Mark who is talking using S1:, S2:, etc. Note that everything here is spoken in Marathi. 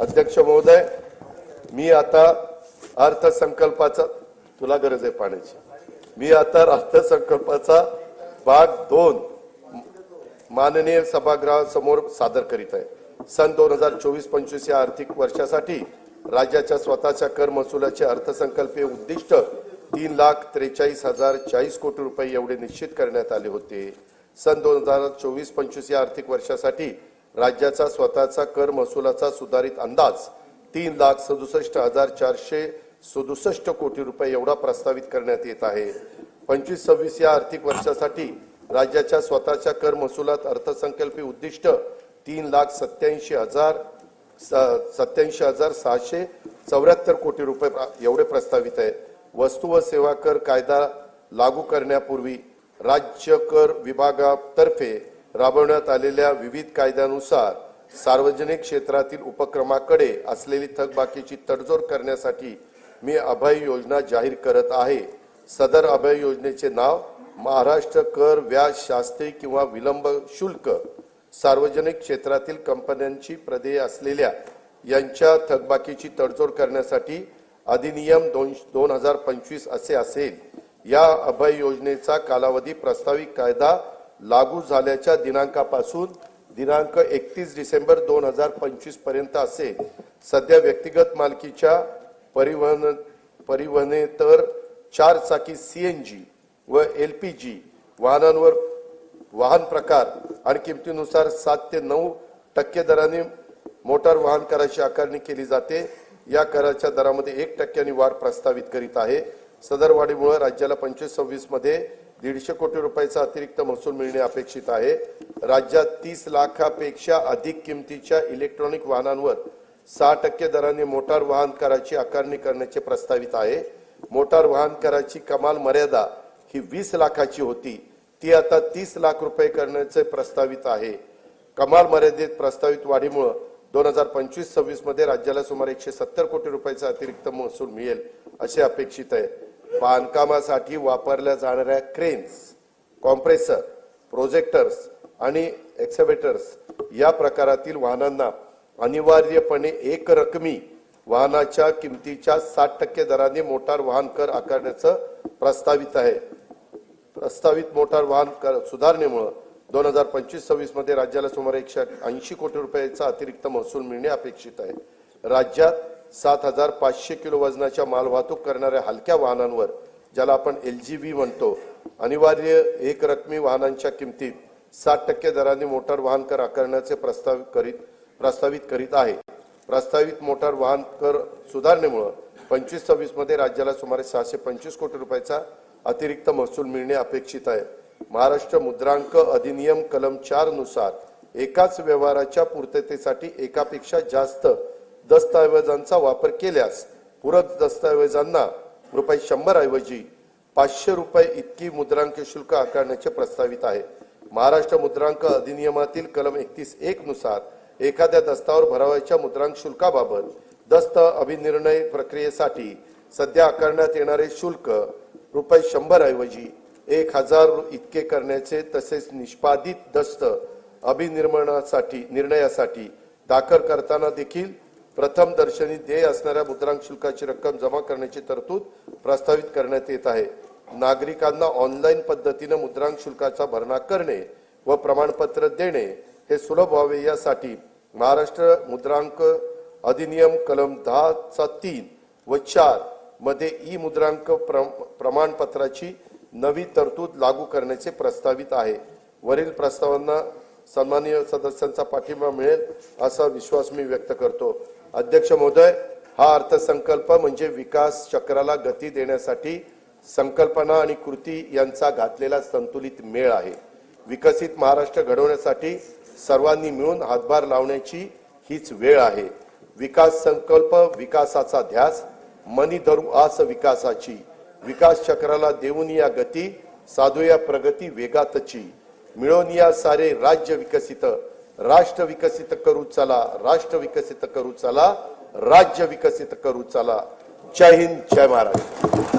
S1: अध्यक्ष महोदय मी आता अर्थसंकल्पाचा तुला गरज आहे पाण्याची. मी आता अर्थसंकल्पाचा भाग दोन माननीय सभागृहासमोर सादर करीत आहे. सन दोन हजार चोवीस पंचवीस या आर्थिक वर्षासाठी राज्याच्या स्वतःच्या कर महसुलाचे अर्थसंकल्पीय उद्दिष्ट तीन लाख त्रेचाळीस हजार चाळीस कोटी रुपये एवढे निश्चित करण्यात आले होते. सन दोन हजार चोवीस पंचवीस या आर्थिक वर्षासाठी राज्याचा स्वतःचा कर महसुलाचा सुधारित अंदाज तीन लाख सदुसष्ट हजार चारशे सदुसष्ट कोटी रुपये एवढा प्रस्तावित करण्यात येत आहे. पंचवीस सव्वीस या आर्थिक वर्षासाठी राज्याच्या स्वतःच्या कर महसुलात अर्थसंकल्पीय उद्दिष्ट तीन लाख सत्याऐंशी हजार सत्याऐंशी हजार सहाशे चौऱ्याहत्तर कोटी रुपये एवढे प्रस्तावित आहे. वस्तू व सेवा कर कायदा लागू करण्यापूर्वी राज्य कर विभागातर्फे राबवण्यात आलेल्या विविध कायद्यानुसार सार्वजनिक क्षेत्रातील उपक्रमाकडे असलेली थकबाकीची तडजोड करण्यासाठी मी अभय योजना जाहीर करत आहे. सदर अभय योजनेचे नाव महाराष्ट्र कर व्याज शास्त्री किंवा विलंब शुल्क सार्वजनिक क्षेत्रातील कंपन्यांची प्रदेय असलेल्या यांच्या थकबाकीची तडजोड करण्यासाठी अधिनियम दोन दोन हजार पंचवीस असे असेल. या अभय योजनेचा कालावधी प्रस्तावित कायदा लागू झाल्याच्या दिनांकापासून दिनांक एकतीस डिसेंबर दोन हजार पंचवीसपर्यंत असे सध्या व्यक्तिगत मालकीच्या परिवहन परिवहनेतर चार चाकी सी एन जी व एल पी जी वाहनांवर वाहन प्रकार आणि किमतीनुसार सात ते नऊ टक्के दराने मोटार वाहन कराची आकारणी केली जाते. या कराच्या दरामध्ये एक टक्क्यांनी वाढ प्रस्तावित करीत आहे. सदर वाढीमुळे राज्याला पंचवीस सव्वीसमध्ये दीडशे कोटी रुपयाचा अतिरिक्त महसूल मिळणे अपेक्षित आहे. राज्यात तीस लाखापेक्षा अधिक किमतीच्या इलेक्ट्रॉनिक वाहनांवर सहा टक्के दराने मोटार वाहन कराची आकारणी करण्याचे प्रस्तावित आहे. मोटार वाहन कराची कमाल मर्यादा ही वीस लाखाची होती. ती आता तीस लाख रुपये करण्याचे प्रस्तावित आहे. कमाल मर्यादेत प्रस्तावित वाढीमुळे दोन हजार पंचवीस सव्वीसमध्ये राज्याला सुमारे एकशे सत्तर कोटी रुपयाचा अतिरिक्त महसूल मिळेल असे अपेक्षित आहे. बांधकामासाठी वापरल्या जाणाऱ्या क्रेन्स कॉम्प्रेसर प्रोजेक्टर्स आणि एक्सेवेटर्स या प्रकारातील वाहनांना अनिवार्यपणे एक रकमी वाहनाच्या किमतीच्या साठ टक्के दराने मोटार वाहन कर आकारण्याचं प्रस्तावित आहे. प्रस्तावित मोटार वाहन कर सुधारणेमुळं दोन हजार पंचवीस सव्वीसमध्ये राज्याला सुमारे एकशे ऐंशी कोटी रुपयाचा अतिरिक्त महसूल मिळणे अपेक्षित आहे. राज्यात सात हजार पाचशे किलो वजनाच्या मालवाहतूक करणाऱ्या हलक्या वाहनांवर ज्याला आपण एल जी व्ही म्हणतो अनिवार्य एक रकमी वाहनांच्या किमतीत सात टक्के दराने मोटार वाहन कर आकारण्याचे प्रस्तावित करीत प्रस्तावित करीत आहे. प्रस्तावित मोटार वाहन कर सुधारणेमुळं पंचवीस सव्वीसमध्ये राज्याला सुमारे सहाशे पंचवीस कोटी रुपयाचा अतिरिक्त महसूल मिळणे अपेक्षित आहे. महाराष्ट्र मुद्रांक अधिनियम कलम चारनुसार एकाच व्यवहाराच्या पूर्ततेसाठी एकापेक्षा जास्त दस्तऐवजांचा वापर केल्यास पूरक दस्तऐवजांना रुपये शंभर ऐवजी पाचशे रुपये इतकी मुद्रांक शुल्क आकारण्याचे प्रस्तावित आहे. महाराष्ट्र मुद्रांक अधिनियमातील कलम एकतीस एक नुसार एखाद्या दस्तावर भरावयाच्या मुद्रांक शुल्काबाबत दस्त अभिनिर्णय प्रक्रियेसाठी सध्या आकारण्यात येणारे शुल्क रुपये शंभर ऐवजी एक हजार इतके करण्याचे तसेच निष्पादित दस्त अभिनिर्माणासाठी निर्णयासाठी दाखल करताना देखील प्रथम दर्शनी देय असणाऱ्या मुद्रांक शुल्काची रक्कम जमा करण्याची तरतूद प्रस्तावित करण्यात येत आहे. नागरिकांना ऑनलाईन पद्धतीने मुद्रांक शुल्काचा भरणा करणे व प्रमाणपत्र देणे हे सुलभ व्हावे यासाठी महाराष्ट्र मुद्रांक अधिनियम कलम दहाचा तीन व चारमध्ये ई मुद्रांक प्रम- प्रमाणपत्राची नवी तरतूद लागू करण्याचे प्रस्तावित आहे. वरील प्रस्तावांना सन्माननीय सदस्यांचा पाठिंबा मिळेल असा विश्वास मी व्यक्त करतो. अध्यक्ष महोदय हा अर्थसंकल्प म्हणजे विकास चक्राला गती देण्यासाठी संकल्पना आणि कृती यांचा घातलेला संतुलित मेळ आहे. विकसित महाराष्ट्र घडवण्यासाठी सर्वांनी मिळून हातभार लावण्याची हीच वेळ आहे. विकास संकल्प विकासाचा ध्यास मनी धरू आस विकासाची. विकास चक्राला देऊन या गती साधूया प्रगती वेगातची. मिळून या सारे राज्य विकसित राष्ट्र विकसित करू चला राष्ट्र विकसित करू चला राज्य विकसित करू चला. जय हिंद जय महाराष्ट्र.